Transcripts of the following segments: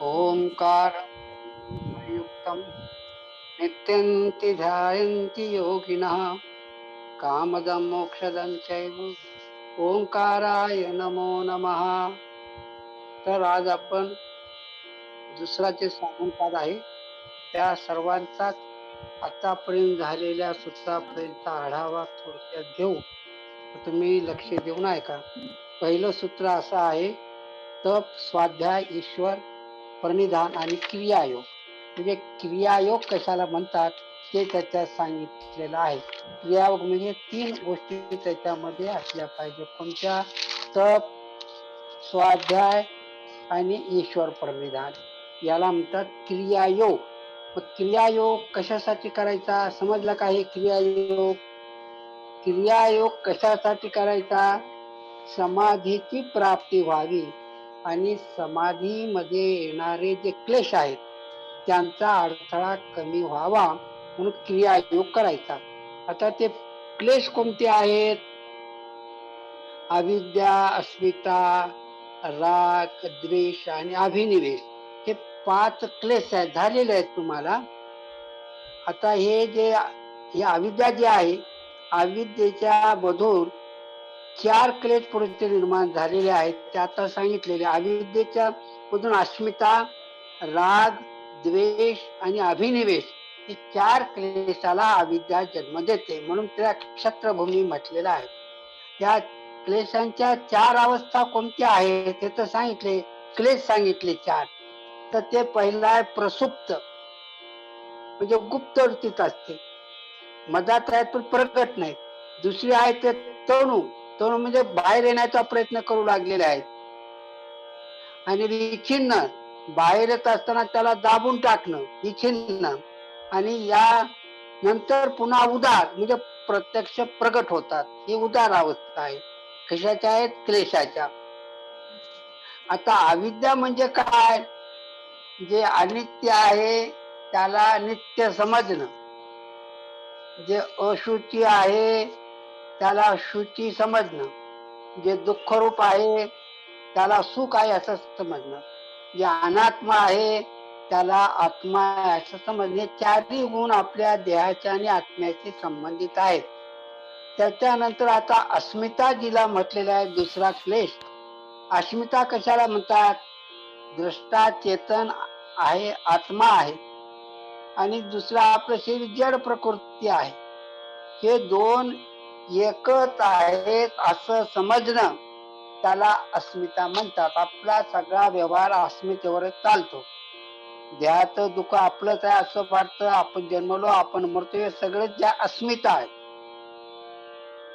ओंकार नित्यन्ति ध्यायन्ति योगिनः कामदं मोक्षदं चैव ओंकाराय नमो नमः तर आज आपण दुसरा जे साधनपाद आहे त्या सर्वांचा आतापर्यंत झालेल्या सूत्रापर्यंत आढावा थोडक्यात घेऊ तुम्ही लक्ष देऊन ऐका पहिलं सूत्र असं आहे तप स्वाध्याय ईश्वर प्रणिधान आणि क्रियायोग. म्हणजे क्रियायोग कशाला म्हणतात? ते त्याच्यात सांगितलेलं आहे. क्रियायोग म्हणजे तीन गोष्टी त्याच्यामध्ये असल्या पाहिजे. कोणत्या? तप स्वाध्याय आणि ईश्वर प्रणिधान. याला म्हणतात क्रियायोग. मग क्रियायोग कशासाठी करायचा? समजला का हे क्रियायोग? क्रियायोग कशासाठी करायचा? समाधीची प्राप्ती व्हावी. आणि समाधीमध्ये येणारे जे क्लेश आहेत त्यांचा अडथळा कमी व्हावा म्हणून क्रियायोग करायचा. आता ते क्लेश कोणते आहेत? अविद्या अस्मिता राग द्वेष आणि अभिनिवेश. हे पाच क्लेश आहेत झालेले आहेत तुम्हाला. आता हे जे हे अविद्या जे आहे अविद्येच्या मधून चार क्लेश पुढचे निर्माण झालेले आहेत. ते आता सांगितलेले. अविद्येच्या मधून अस्मिता राग द्वेष आणि अभिनिवेश हे चार क्लेशाला अविद्या जन्म देते म्हणून त्या क्षत्रभूमी म्हटलेला आहे. या क्लेशांच्या चार अवस्था कोणत्या आहेत ते तर सांगितले. क्लेश सांगितले चार. तर ते पहिला आहे प्रसुप्त. म्हणजे गुप्त वृत्तीत असते. मधात आहे तो प्रगत नाही. दुसरी आहे ते तणू. तणू म्हणजे बाहेर येण्याचा प्रयत्न करू लागलेले आहेत. आणि विच्छिन्न बाहेर येत असताना त्याला दाबून टाकणं विछिन्न आणि या नंतर पुन्हा उदार म्हणजे प्रत्यक्ष प्रगट होतात. ही उदार अवस्था आहे. कशाच्या आहेत? क्लेशाच्या. आता अविद्या म्हणजे काय? जे अनित्य आहे त्याला नित्य समजणं. जे अशुची आहे त्याला शुची समजणं. जे दुःखरूप आहे त्याला सुख आहे असं समजणं. जे अनात्मा आहे त्याला आत्मा आहे असं समजणे. चारही गुण आपल्या देहाच्या आणि आत्म्याशी संबंधित आहेत. त्याच्यानंतर आता अस्मिता जिला म्हटलेला आहे दुसरा क्लेश अस्मिता कशाला म्हणतात? दृष्टा चेतन आहे आत्मा आहे. आणि दुसरा आपलं शरीर जड प्रकृती आहे. हे दोन एकच आहेत असं समजणं त्याला अस्मिता म्हणतात. आपला सगळा व्यवहार अस्मितेवर चालतो. देहात दुःख आपलंच आहे असं वाटतं. आपण जन्मलो आपण मरतो हे सगळे ज्या अस्मिता आहेत.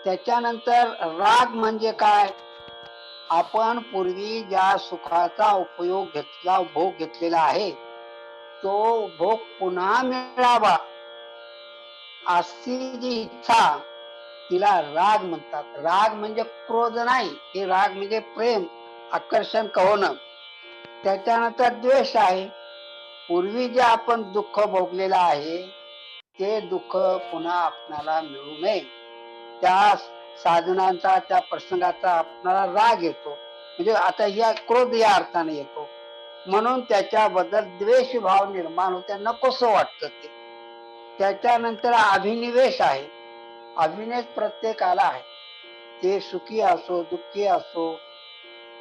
त्याच्यानंतर राग म्हणजे काय? आपण पूर्वी ज्या सुखाचा उपयोग घेतला भोग घेतलेला आहे तो भोग पुन्हा मिळावा. अशी जी इच्छा तिला राग म्हणतात. राग म्हणजे क्रोध नाही हे राग म्हणजे प्रेम आकर्षण होणं त्याच्यानंतर द्वेष आहे. पूर्वी जे आपण दुःख भोगलेलं आहे ते दुःख पुन्हा आपणाला मिळू नये. त्या साधनांचा त्या प्रसंगाचा आपणाला राग येतो. म्हणजे आता या क्रोध या अर्थाने येतो. म्हणून त्याच्याबद्दल द्वेष भाव निर्माण होते. नकोस वाटतं ते. त्याच्यानंतर अभिनिवेश आहे. अभिनेश प्रत्येकाला आहे. ते सुखी असो दुःखी असो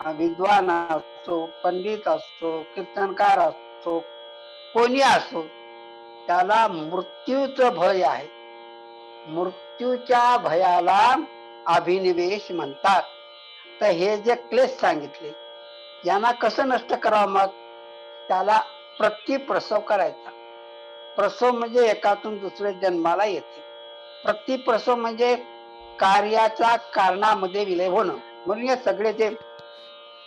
विद्वान असो पंडित असो कीर्तनकार असो कोणी असो त्याला मृत्यूच भय आहे. मृत्यूच्या भयाला अभिनिवेश म्हणतात. तर हे जे क्लेश सांगितले यांना कसं नष्ट करावं मग? त्याला प्रतिप्रसव करायचा. प्रसव म्हणजे एकातून दुसऱ्या जन्माला येते. प्रतिप्रसव म्हणजे कार्याच्या कारणामध्ये विलय होणं. म्हणून हे सगळे जे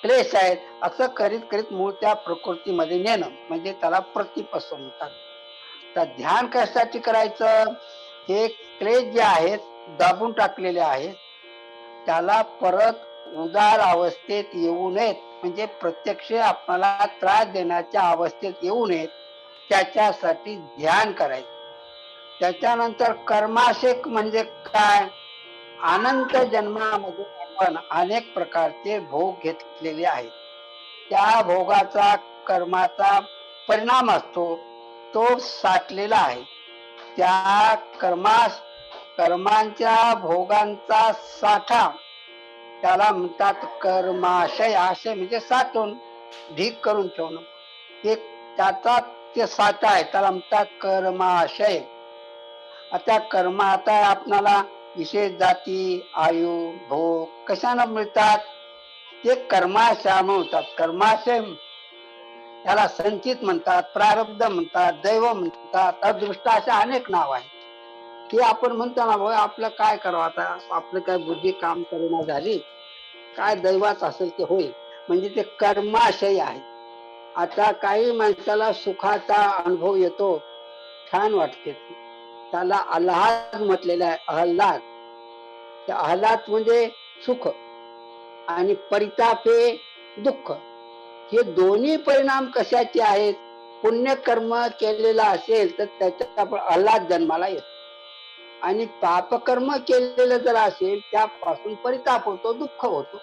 क्लेश आहेत असं करीत करीत मूळ त्या प्रकृतीमध्ये नेणं. म्हणजे त्याला प्रतिप्रसव म्हणतात. तर ध्यान कशासाठी करायचं? हे क्लेश जे आहेत दाबून टाकलेले आहेत त्याला परत उदार अवस्थेत येऊ नयेत. म्हणजे प्रत्यक्ष आपल्याला त्रास देण्याच्या अवस्थेत येऊ नयेत त्याच्यासाठी ध्यान करायचं. त्याच्यानंतर कर्माशेक म्हणजे काय? अनंत जन्मामध्ये आपण अनेक प्रकारचे भोग घेतलेले आहेत. त्या भोगाचा कर्माचा परिणाम असतो तो साठलेला आहे. त्या कर्मास कर्मांच्या भोगांचा साठा त्याला म्हणतात कर्माशय आशय म्हणजे साठवून ढीक करून ठेवणं. ते त्याचा ते साठा आहे त्याला म्हणतात कर्माशय. आता कर्म आता आपणाला विशेष जाती आयु भोग कशानं मिळतात? ते कर्माशय म्हणतात. कर्माशय त्याला संचित म्हणतात प्रारब्ध म्हणतात दैव म्हणतात अदृष्ट अशा अनेक नाव आहेत. ते आपण म्हणतो ना भाऊ आपलं काय करावं आता? आपलं काय बुद्धी काम करणं झाली. काय दैवात असेल ते होईल. म्हणजे ते कर्माशय आहे. आता काही माणसाला सुखाचा अनुभव येतो. छान वाटते. त्याला आल्हाद म्हटलेला आहे अहल्लाद अहल्लाद म्हणजे सुख आणि परितापे दुःख. हे दोन्ही परिणाम कशाचे आहेत? पुण्यकर्म केलेला असेल तर त्याच्यात आपण अल्लाद जन्माला येतो. आणि पापकर्म केलेलं जर असेल त्यापासून परिताप होतो दुःख होतो.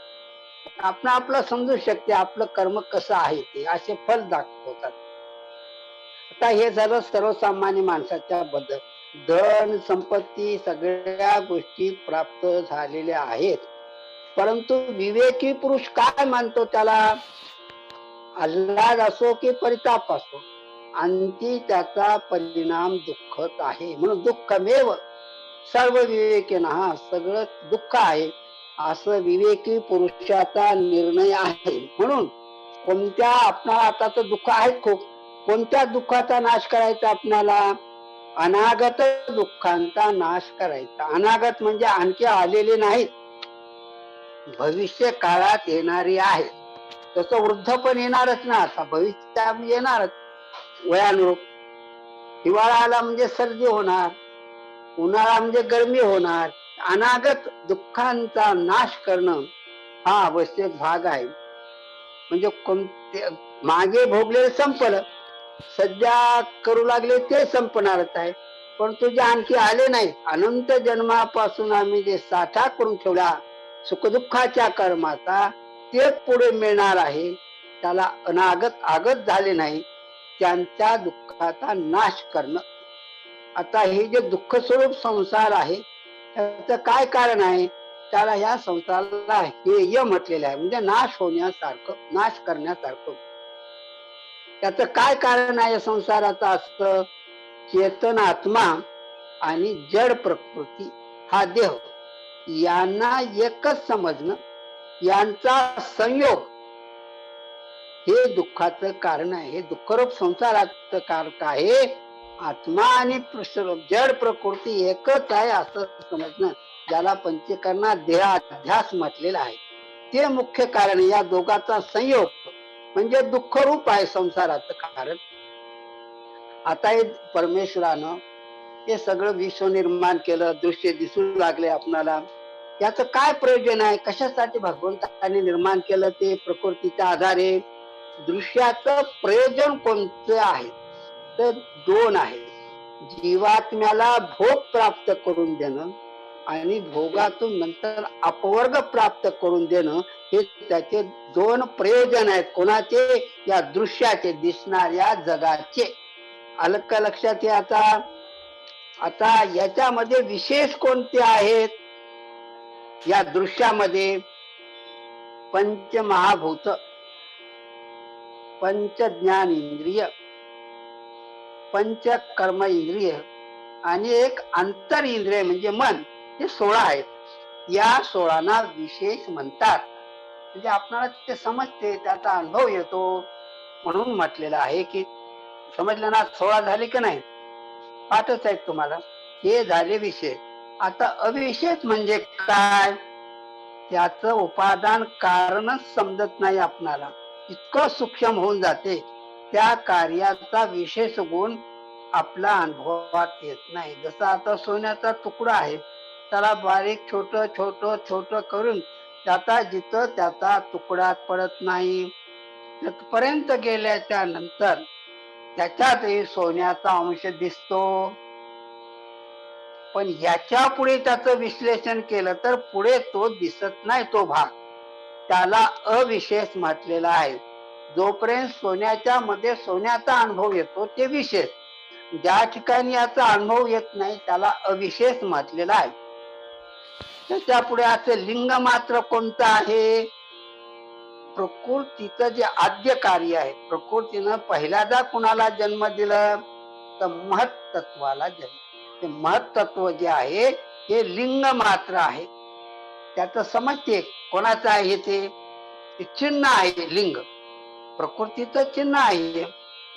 आपण आपलं समजू शकते आपलं कर्म कसं आहे ते असे फल दाखवतात. आता हे झालं सर्वसामान्य माणसाच्या बद्दल. धन संपत्ती सगळ्या गोष्टी प्राप्त झालेल्या आहेत. परंतु विवेकी पुरुष काय मानतो त्याला? आल्हाद असो की परिताप असो अंती त्याचा परिणाम दुःखच आहे. म्हणून दुःखमेव सर्व विवेकी हा सगळं दुःख आहे. असं विवेकी पुरुषाचा निर्णय आहे. म्हणून कोणत्या आपणाला आता तर दुःख आहेत खूप. कोणत्या दुःखाचा नाश करायचा आपणाला? अनागत दुःखांचा नाश करायचा. अनागत म्हणजे आणखी आलेले नाहीत. भविष्य काळात येणारी आहे. तसं वृद्ध पण येणारच ना. आता भविष्य येणारच. वयानुरूप. हिवाळा आला म्हणजे सर्दी होणार. उन्हाळा म्हणजे गरमी होणार. अनागत दुःखांचा नाश करणं हा आवश्यक भाग आहे. म्हणजे कोणते मागे भोगलेलं संपलं. सध्या करू लागले ते संपणारच आहे. पण तुझे आणखी आले नाही. अनंत जन्मापासून आम्ही जे साठा करून ठेवला सुखदुःखाच्या कर्माचा ते पुढे मिळणार आहे. त्याला अनागत आगत झाले नाही. त्यांच्या दुःखाचा नाश करणं आता हे जे दुःख स्वरूप संसार आहे त्याचं काय कारण आहे? त्याला या संसाराला हेय म्हटलेलं आहे. म्हणजे नाश होण्यासारखं नाश करण्यासारखं. त्याच काय कारण आहे संसाराचं? असत चेतन आत्मा आणि जड प्रकृती हा देह. यांना एकच समजणं यांचा संयोग हे दुःखाचं कारण आहे. हे दुःखरूप संसाराचं कारक आहे. आत्मा आणि जड प्रकृती एकच आहे असं समजणं ज्याला पंचकरणात देहाध्यास म्हटलेला आहे. ते मुख्य कारण या दोघाचा संयोग म्हणजे दुःखरूप आहे संसाराचं कारण. आता हे परमेश्वरानं हे सगळं विश्व निर्माण केलं दृश्य दिसू लागले आपणाला. याच काय प्रयोजन आहे? कशासाठी भगवंताने निर्माण केलं ते प्रकृतीच्या आधारे? दृश्याचं प्रयोजन कोणतं आहे? तर दोन आहे. जीवात्म्याला भोग प्राप्त करून देणं आणि भोगातून नंतर अपवर्ग प्राप्त करून देणं हे त्याचे दोन प्रयोजन आहेत. कोणाचे? या दृश्याचे दिसणाऱ्या जगाचे. आलं का लक्षात आता. आता याच्यामध्ये विशेष कोणते आहेत? या दृश्यामध्ये पंच महाभूत पंच ज्ञान इंद्रिय पंच कर्म इंद्रिय आणि एक अंतर इंद्रिय म्हणजे मन हे सोळा आहेत. या सोळांना विशेष म्हणतात. म्हणजे आपणाला ते समजते त्याचा अनुभव येतो. म्हणून म्हटलेलं आहे की समजलं ना सोळा झाले की नाही? पाठच आहेत तुम्हाला. हे झाले विषय आता अविशेष म्हणजे काय? त्याच उपादान कारणच समजत नाही आपणाला. इतकं सूक्ष्म होऊन जाते. त्या कार्याचा विशेष गुण आपला अनुभवात येत नाही. जसं आता सोन्याचा तुकडा आहे त्याला बारीक छोट छोट छोट करून त्याचा जिथं त्याचा तुकडा पडत नाही तिथपर्यंत गेल्याच्यानंतर त्याच्यातही सोन्याचा अंश दिसतो. पण याच्यापुढे त्याचं विश्लेषण केलं तर पुढे तो दिसत नाही तो भाग. त्याला अविशेष म्हटलेला आहे. जोपर्यंत सोन्याच्या मध्ये सोन्याचा अनुभव येतो ते विशेष. ज्या ठिकाणी याचा अनुभव येत नाही त्याला अविशेष म्हटलेला आहे. त्याच्या पुढे असं लिंग मात्र कोणतं आहे? प्रकृतीचं जे आद्य कार्य आहे प्रकृतीनं पहिल्यांदा कुणाला जन्म दिलं? तर महत्त्वाला जन्म. ते महत्त्व जे आहे हे लिंग मात्र आहे. त्याच समजते कोणाचं आहे ते चिन्ह आहे लिंग. प्रकृतीचं चिन्ह आहे.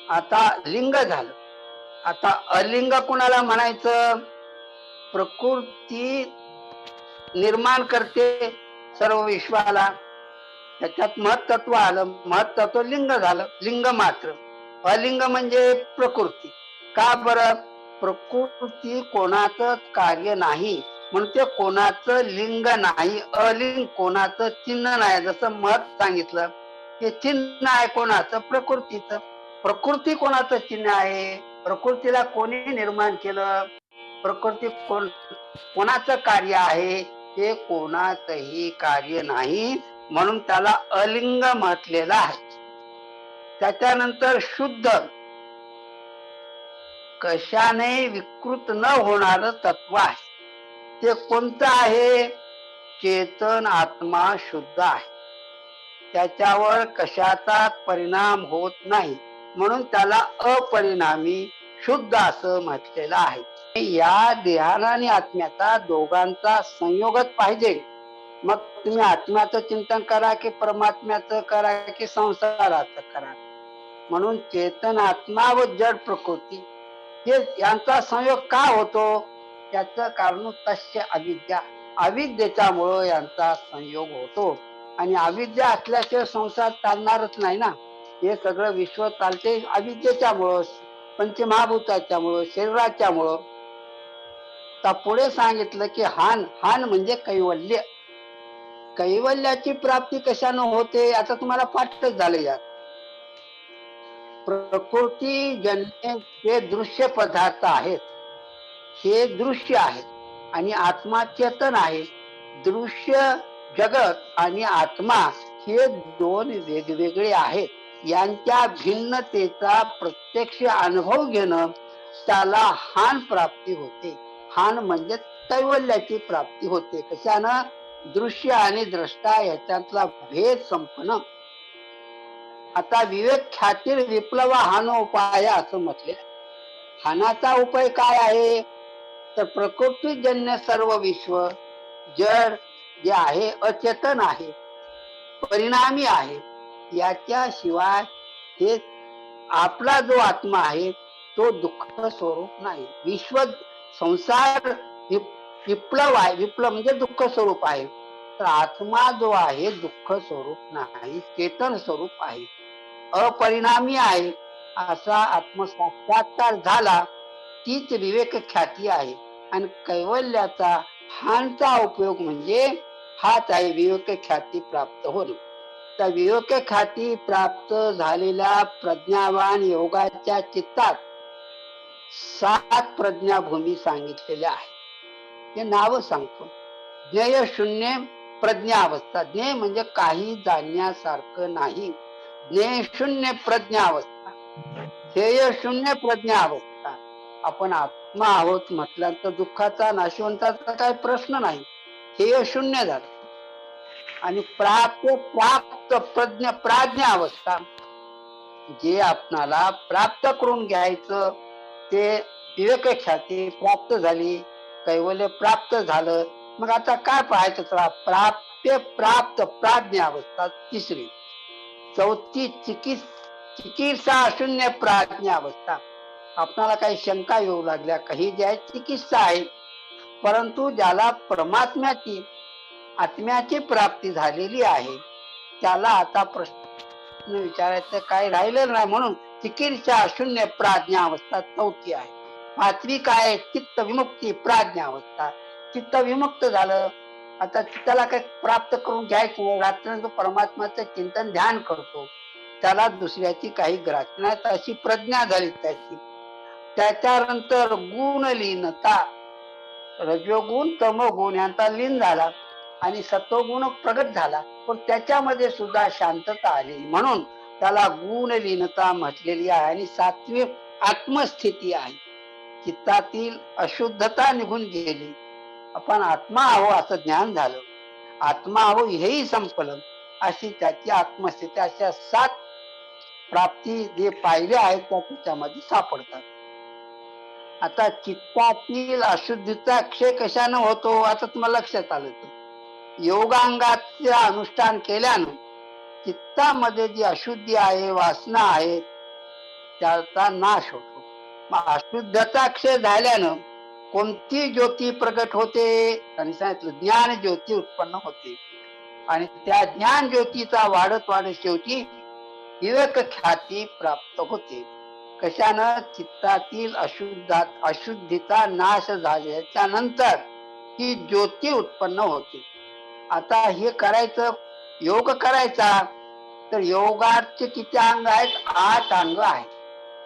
आता लिंग झालं. आता अलिंग कुणाला म्हणायचं? प्रकृती निर्माण करते सर्व विश्वाला. त्याच्यात महत्त्व आलं. महत्त्व लिंग झालं. लिंग मात्र. अलिंग म्हणजे प्रकृती. का बरं? प्रकृती कोणाचं कार्य नाही. म्हणून ते कोणाचं लिंग नाही. अलिंग कोणाचं चिन्ह नाही. जसं मत सांगितलं ते चिन्ह आहे कोणाचं? प्रकृतीचं. प्रकृती कोणाचं चिन्ह आहे? प्रकृतीला कोणी निर्माण केलं? प्रकृती कोण कोणाचं कार्य आहे? ते कोणाचंही कार्य नाही. म्हणून त्याला अलिंग म्हटलेलं आहे. त्याच्यानंतर शुद्ध. कशाने विकृत न होणार तत्व आहे. ते कोणतं आहे? चेतन आत्मा शुद्ध आहे. त्याच्यावर कशाचा परिणाम होत नाही. म्हणून त्याला अपरिणामी शुद्ध असं म्हटलेलं आहे. या देहाला आणि आत्म्याचा दोघांचा संयोगच पाहिजे. मग तुम्ही आत्म्याचं चिंतन करा की परमात्म्याचं करा की संसाराचं करा. म्हणून चेतन आत्मा व जड प्रकृती हे यांचा संयोग का होतो? त्याच कारण तस्य अविद्या. अविद्येच्यामुळं यांचा संयोग होतो. आणि अविद्या असल्याशिवाय संसार चालणारच नाही ना. हे सगळं विश्व चालते अविद्येच्यामुळं पंचमहाभूताच्यामुळं शरीराच्यामुळं. तर पुढे सांगितलं की हान हान म्हणजे कैवल्य. कैवल्याची प्राप्ती कशानं होते आता तुम्हाला पाठच झालं यात. प्रकृती जन्य हे दृश्य पदार्थ आहेत. हे दृश्य आहेत. आणि आत्मा चेतन आहे. दृश्य जगत आणि आत्मा हे दोन वेगवेगळे आहेत. यांच्या भिन्नतेचा प्रत्यक्ष अनुभव घेणं त्याला हान प्राप्ती होते. हान म्हणजे कैवल्याची प्राप्ती होते. कशानं? दृश्य आणि द्रष्टा याच्यातला भेद संपणं. आता विवेक ख्यातीर विप्लव हान उपाय असं म्हटले. हानाचा उपाय काय आहे? तर प्रकृतीजन्य सर्व विश्व जड जे आहे अचेतन आहे परिणामी आहे याच्याशिवाय हे आपला जो आत्मा आहे तो दुःख स्वरूप नाही. विश्व संसार विप्लव आहे विप्लव म्हणजे दुःख स्वरूप आहे. तर आत्मा जो आहे दुःख स्वरूप नाही चेतन स्वरूप आहे. अपरिणामी आहे असा आत्मसाक्षात्कार झाला तीच विवेक ख्याती आहे. आणि कैवल्याचा हांचा उपयोग म्हणजे हाच आहे विवेक ख्याती प्राप्त होणं. त्या विवेक ख्याती प्राप्त झालेल्या प्रज्ञावान योगाच्या चित्तात सात प्रज्ञाभूमी सांगितलेल्या आहेत. हे नाव सांगतो. ज्ञेय शून्य प्रज्ञा अवस्था ज्ञेय म्हणजे काही जाणण्यासारखं नाही. ज्ञेय शून्य प्रज्ञा अवस्था ध्येय शून्य प्रज्ञा अवस्था आपण आत्मा आहोत म्हटल्यानंतर दुःखाचा नाशवंताचा काही प्रश्न नाही. हे शून्य झालं. आणि प्राप्त प्राप्त प्रज्ञ प्राज्ञा अवस्था जे आपणाला प्राप्त करून घ्यायचं ते विवेक ख्याती प्राप्त झाली कैवल्य प्राप्त झालं. मग आता काय पाहायचं चला प्राप्य प्राप्त प्राज्ञा अवस्था तिसरी. चौथी चिकित्स चिकित्सा शून्य प्राज्ञा अवस्था. आपणाला काही शंका येऊ लागल्या काही ज्या चिकित्सा आहे. परंतु ज्याला परमात्म्याची आत्म्याची प्राप्ती झालेली आहे त्याला आता प्रश्न विचारायचं काय राहिलेलं नाही म्हणून चिकित्सा शून्य प्राज्ञा अवस्था चौथी आहे. पाचवी काय? चित्त विमुक्ती प्राज्ञा अवस्था चित्त विमुक्त झालं आता चित्ताला काही प्राप्त करून घ्यायचं रात्र जो परमात्माचं चिंतन ध्यान करतो. त्याला दुसऱ्याची काही ग्राचना अशी प्रज्ञा झाली त्याची. त्याच्यानंतर गुणलीनता रजोगुण तमोगुण यांचा लीन झाला आणि सत्वगुण प्रगट झाला. पण त्याच्यामध्ये सुद्धा शांतता आली. म्हणून त्याला गुण लीनता म्हटलेली आहे आणि सात्विक आत्मस्थिती आहे. चित्तातील अशुद्धता निघून गेली. आपण आत्मा आहो असं ज्ञान झालं. आत्मा आहो हेही संपलं. अशी त्याची आत्मस्थिती अशा सात प्राप्ती जे पाहिले आहेत त्या त्याच्यामध्ये सापडतात. आता चित्तातील अशुद्धीचा क्षय कशानं होतो आता तुम्हाला लक्षात आलं योगांगाचे अनुष्ठान केल्यानं चित्तामध्ये जी अशुद्धी आहे वासना आहे त्याचा नाश होतो. मग अशुद्धता क्षय झाल्यानं कोणती ज्योती प्रगट होते? आणि सांगितलं ज्ञान ज्योती उत्पन्न होते. आणि त्या ज्ञान ज्योतीचा वाढत वाढत शेवटी विवेक ख्याती प्राप्त होते. कशानं चित्तातील अशुद्धा अशुद्धीचा नाश झाल्याच्यानंतर ही ज्योती उत्पन्न होते. आता हे करायचं योग करायचा तर योगाचे किती अंग आहेत? आठ अंग आहेत.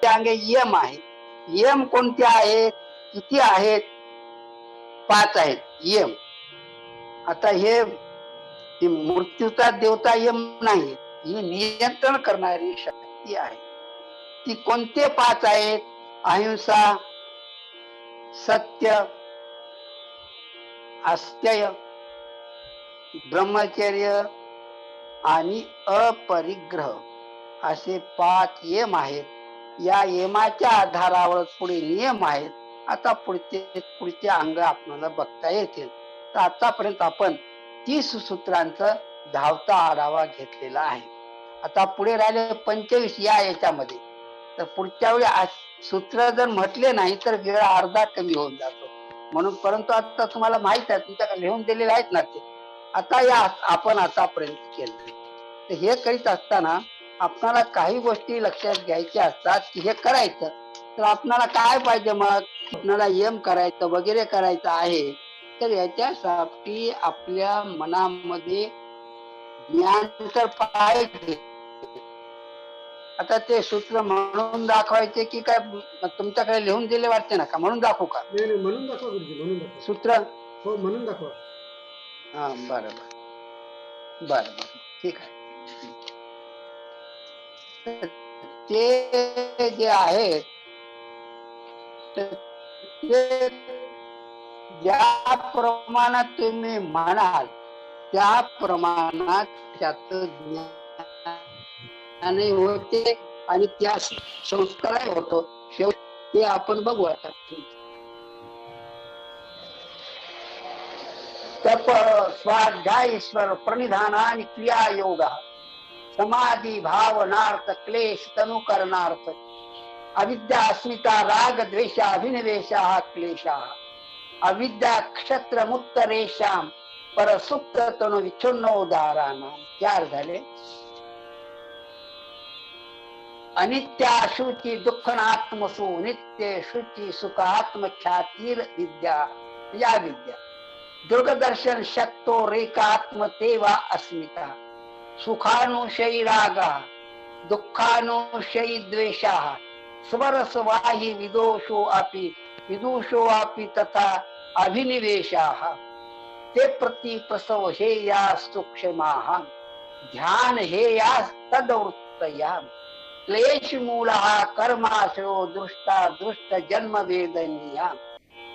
ते अंगे यम आहे. यम कोणते आहेत? किती आहेत? पाच आहेत. यम. आता हे मृत्यूचा देवता यम नाही. ही नियंत्रण करणारी शक्ती आहे. की कोणते पाच आहेत? अहिंसा सत्य अस्त्यय ब्रह्मचर्य आणि अपरिग्रह. असे पाच यम आहेत. या यमाच्या आधारावर पुढे नियम आहेत. आता पुढचे पुढचे अंग आपल्याला बघता येतील. तर आतापर्यंत आपण तीस सूत्रांचा धावता आढावा घेतलेला आहे. आता पुढे राहिले पंचवीस या याच्यामध्ये. तर पुढच्या वेळी सूत्र जर म्हटले नाही तर वेळ अर्धा कमी होऊन जातो. म्हणून परंतु आता तुम्हाला माहीत आहे तुमच्याकडे लिहून दिलेले आहेत ना ते. आता या आपण आतापर्यंत केलं. तर हे करीत असताना आपणाला काही गोष्टी लक्षात घ्यायच्या असतात की हे करायचं. तर आपणाला काय पाहिजे मग? आपणाला यम करायचं वगैरे करायचं आहे तर याच्यासाठी आपल्या मनामध्ये ज्ञान तर पाहिजे. आता ते सूत्र म्हणून दाखवायचे की काय तुमच्याकडे लिहून दिले वाटते ना का? म्हणून दाखवू का? म्हणून दाखवा म्हणून दाखवा. सूत्र? हो म्हणून दाखवा. हा बरं. बरं बरं. ठीक आहे. ते जे आहे ते ज्या प्रमाणात तुम्ही म्हणाल त्या प्रमाणात त्याच ज्ञान होते आणि त्या संस्कार होतो. शेवट ते आपण बघू आता तप स्वाध्याय ईश्वर प्रणिधान आणि क्रिया योग समाधी भावनार्थ क्लेश तनुकरणार्थ. अविद्या अस्मिता राग द्वेष अभिनिवेशा क्लेशा. अविद्या क्षत्र मुक्त रेषाम पर तनु विच्छुन्न उदाहरण चार झाले अनित्या शुची दुःखनात्मसु नित्य शुची सुखात्म ख्यातीर विद्या, या विद्या। दुर्गदर्शन शक्तो रेकात्म तेवा अस्मिता। सुखानुशयी रागा दुःखानुशयी द्वेषा स्वरसवाही विदोषो अपि, विदुषो अपि तथा अभिनिवेशाः। ते प्रति प्रसव हे या सूक्ष्माः ध्यान हे या तदवृत्तया क्लेश मूल कर्माशयो दृष्टा दृष्ट जन्म वेदनीया।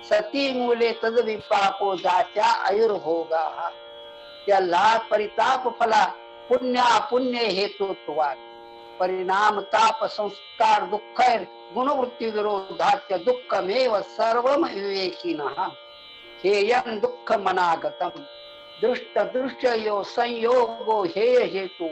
सती मूले तद विपाको जाच्या आयुर्भोगा। त्याला परिताप फला पुण्य हेतुत्वात परिणाम ताप संस्कार दुःख गुणवृत्ती विरोधाच्या दुःखमेव सर्व विवेकिन। हेयं दुःख मनागतम दृष्ट दृश्यो संयोगो हे हेतु।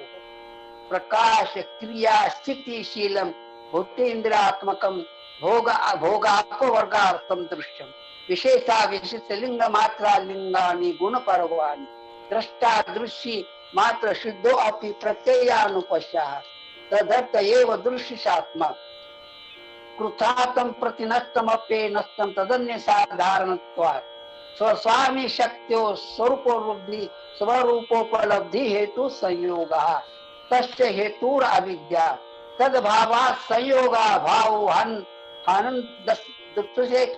प्रकाश क्रिया स्थितिशीलम भूतेन्द्रात्मकम भोग भोगापवर्गार्थम दृश्यम विशेषा विशिष्ट लिंग मात्रा लिंगानी गुण पर्वाणी द्रष्टा दृश्य मात्र शुद्धो अपि प्रत्ययानुपश्या तदर्थ एव दृश्यशात्मा। कृतातम प्रतिनस्तमप्ये नस्तम तदन्य साधारणत्वात्। स्वस्वामी शक्त्यो स्वरूपोपलब्धि स्वरूपोपलब्धि हेतु संयोग। तस्य हेतुर अविद्या तद्भावात संयोगा भाव हन हनन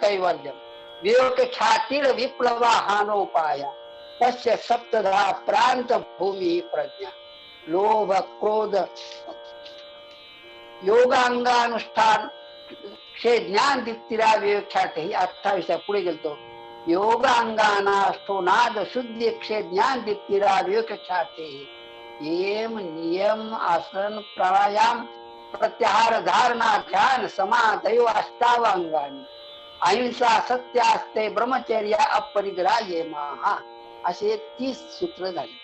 कैवल्यम विवेक ख्यातील विप्लवा हानोपाया। तस्य सप्तधा प्रांत भूमी प्रज्ञा। लोभ, क्रोध, योगांगानुष्ठान, क्षे ज्ञान दिप्तिरा विवेख्यात ही अठ्ठावीस पुढे गेलतो। योगांगानाष्टो नाद शुद्धी क्षे ज्ञान दीप्तिरा दिप्तिरा विवेख्याते येम नियम आसन प्राणायाम प्रत्याहार धारणा ध्यान समाधयो अष्टावांगानी अहिंसा सत्य असते ब्रह्मचर्य अपरिग्राह्य महा. असे तीस सूत्र झाले.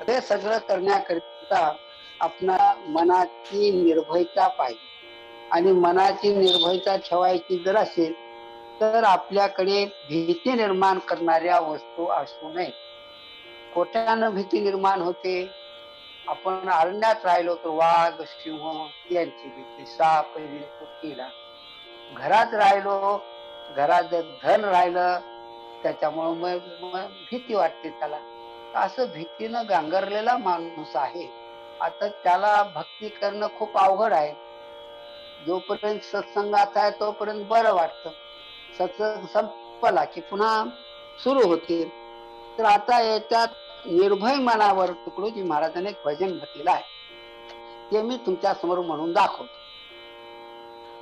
हे सगळं करण्याकरिता आपल्या मनाची निर्भयता पाहिजे आणि मनाची निर्भयता ठेवायची जर असेल तर आपल्याकडे भीती निर्माण करणाऱ्या वस्तू असू नये. कोट्यानं भीती निर्माण होते आपण अरण्यात राहिलो तर वाघ सिंह यांची भीती साप केला. घरात राहिलो घरात जर धन राहिलं त्याच्यामुळं मग भीती वाटते त्याला. असं भीतीनं गांगरलेला माणूस आहे. आता त्याला भक्ती करणं खूप अवघड आहे. जोपर्यंत सत्संगात आहे तोपर्यंत बरं वाटतं. सत्संग संपला की पुन्हा सुरू होतील तर आता याच्यात निर्भय मनावर तुकडोजी महाराजांनी एक भजन म्हटलेलं आहे. ते मी तुमच्यासमोर म्हणून दाखवतो.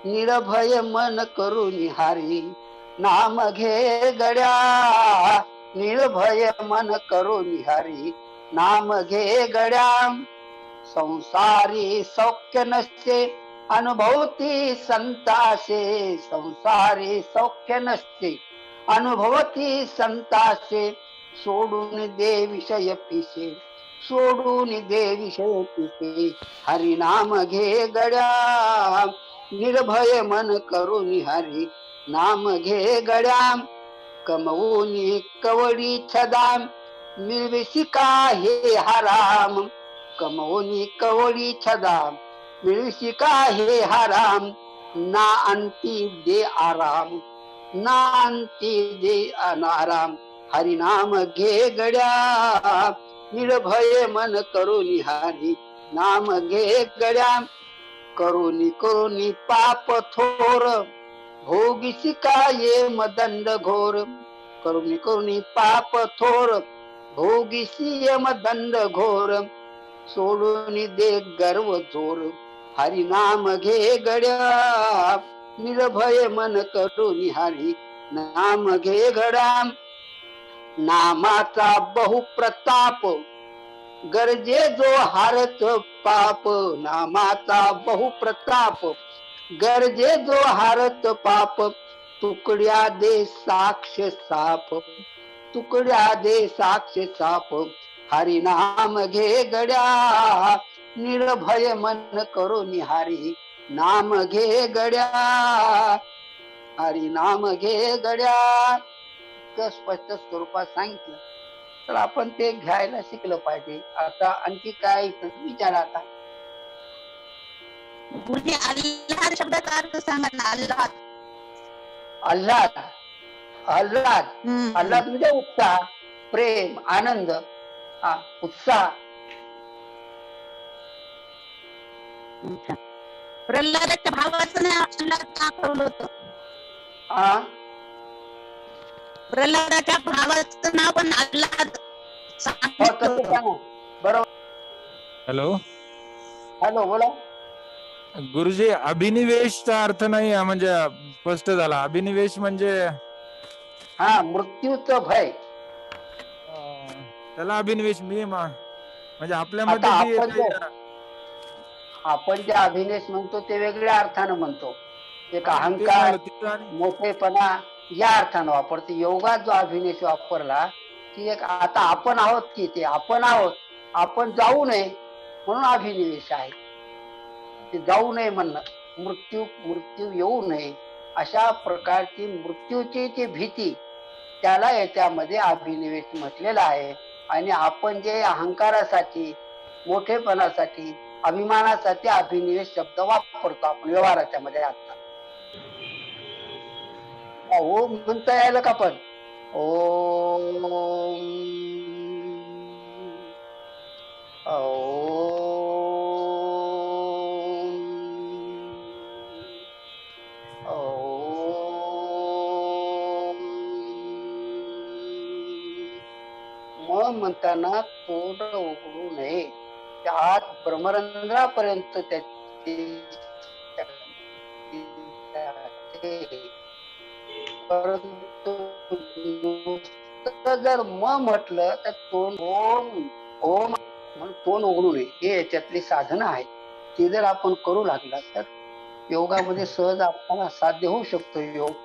निर्भय मन करू निहारी नाम घे गड्या. निर्भय मन करू निहारी नाम घे गड्या. संसारी सौख्य नसते अनुभवती संताशे. संसारी सौख्य नसते अनुभवती संताशे. सोडून दे विषय पिसे सोडून दे विषय पिसे. हरिनाम घे गड्या निर्भय मन करून हरी. नाम घे गड्या कमवून कवडी छदाम. मिळविशी का हे हराम? कमवून कवडी छदाम. मिळविशी का हे हराम? ना अंती दे आराम. ना अंती दे अनाराम. हरिनाम घे गड्या निर्भय मन करुनी हरी. नाम घे गड्या करुनी करुनी पाप थोर. भोगिसी ये मदंड घोर. करुनी करुनी पाप थोर. भोगिसी यमदंड घोर. सोडून दे गर्व जोर. हरिनाम घे गड्या निर्भय मन करुनी हरी. नाम घे गड्या नामाचा बहुप्रताप. गरजे जो हारत पाप नामाचा बहुप्रताप. गरजे जो हारत पाप तुकड्या दे साक्ष साप. तुकड्या दे साक्ष साप हरिनाम घे गड्या. निर्भय मन करो निहारी नाम घे गड्या. हरिनाम घे गड्या. इतकं स्पष्ट स्वरूपात सांगितलं तर आपण ते घ्यायला शिकलं पाहिजे. आता आणखी काय विचार आता? अल्लाह शब्दाचा अर्थ सांगा ना अल्लाह आल्हाद आल्हाद हम्म. आल्हाद म्हणजे उत्साह प्रेम आनंद हा, उत्साह. प्रल्हादाच्या भावाचं नाव अल्लाह का ठेवलं होतं? हा प्रल्हादाच्या भावाचं नाव पण अल्लाह हो सांगितलं तसं होतं. सांगा. बरोबर. हॅलो. हॅलो बोला. गुरुजी अभिनिवेशचा अर्थ नाही हा, म्हणजे स्पष्ट झाला. अभिनिवेश म्हणजे? हा मृत्यूचं भय. अं, त्याला अभिनिवेश मी मा- म्हणजे आता आपल्यामध्ये जी आपण येते- जे- आपण जे अभिनेश म्हणतो ते वेगळ्या अर्थानं म्हणतो. एक ते अहंकार झालं, तिथं आणि- मोठेपणा या अर्थानं वापरते. योगात जो अभिनेश वापरला की एक आता आपण आहोत की ते आपण आहोत. आपण जाऊ नये म्हणून अभिनिवेश आहे. ते जाऊ नये म्हणणं. मृत्यू मृत्यू येऊ नये. अशा प्रकारची मृत्यूची जी भीती त्याला याच्यामध्ये अभिनिवेश म्हटलेला आहे. आणि आपण जे अहंकारासाठी मोठेपणासाठी अभिमानासाठी अभिनिवेश शब्द वापरतो आपण व्यवहाराच्या मध्ये आता ओम म्हणता यायला का पण? म म्हणताना तोंड उघडू नये. आत भ्रमरंध्रापर्यंत त्या परंतु जर म म्हटलं तर तोंड ओम ओम म्हणून तोंड उघडू नये. हे याच्यातली साधनं आहेत. ती जर आपण करू लागला तर योगामध्ये सहज आपल्याला साध्य होऊ शकतो. योग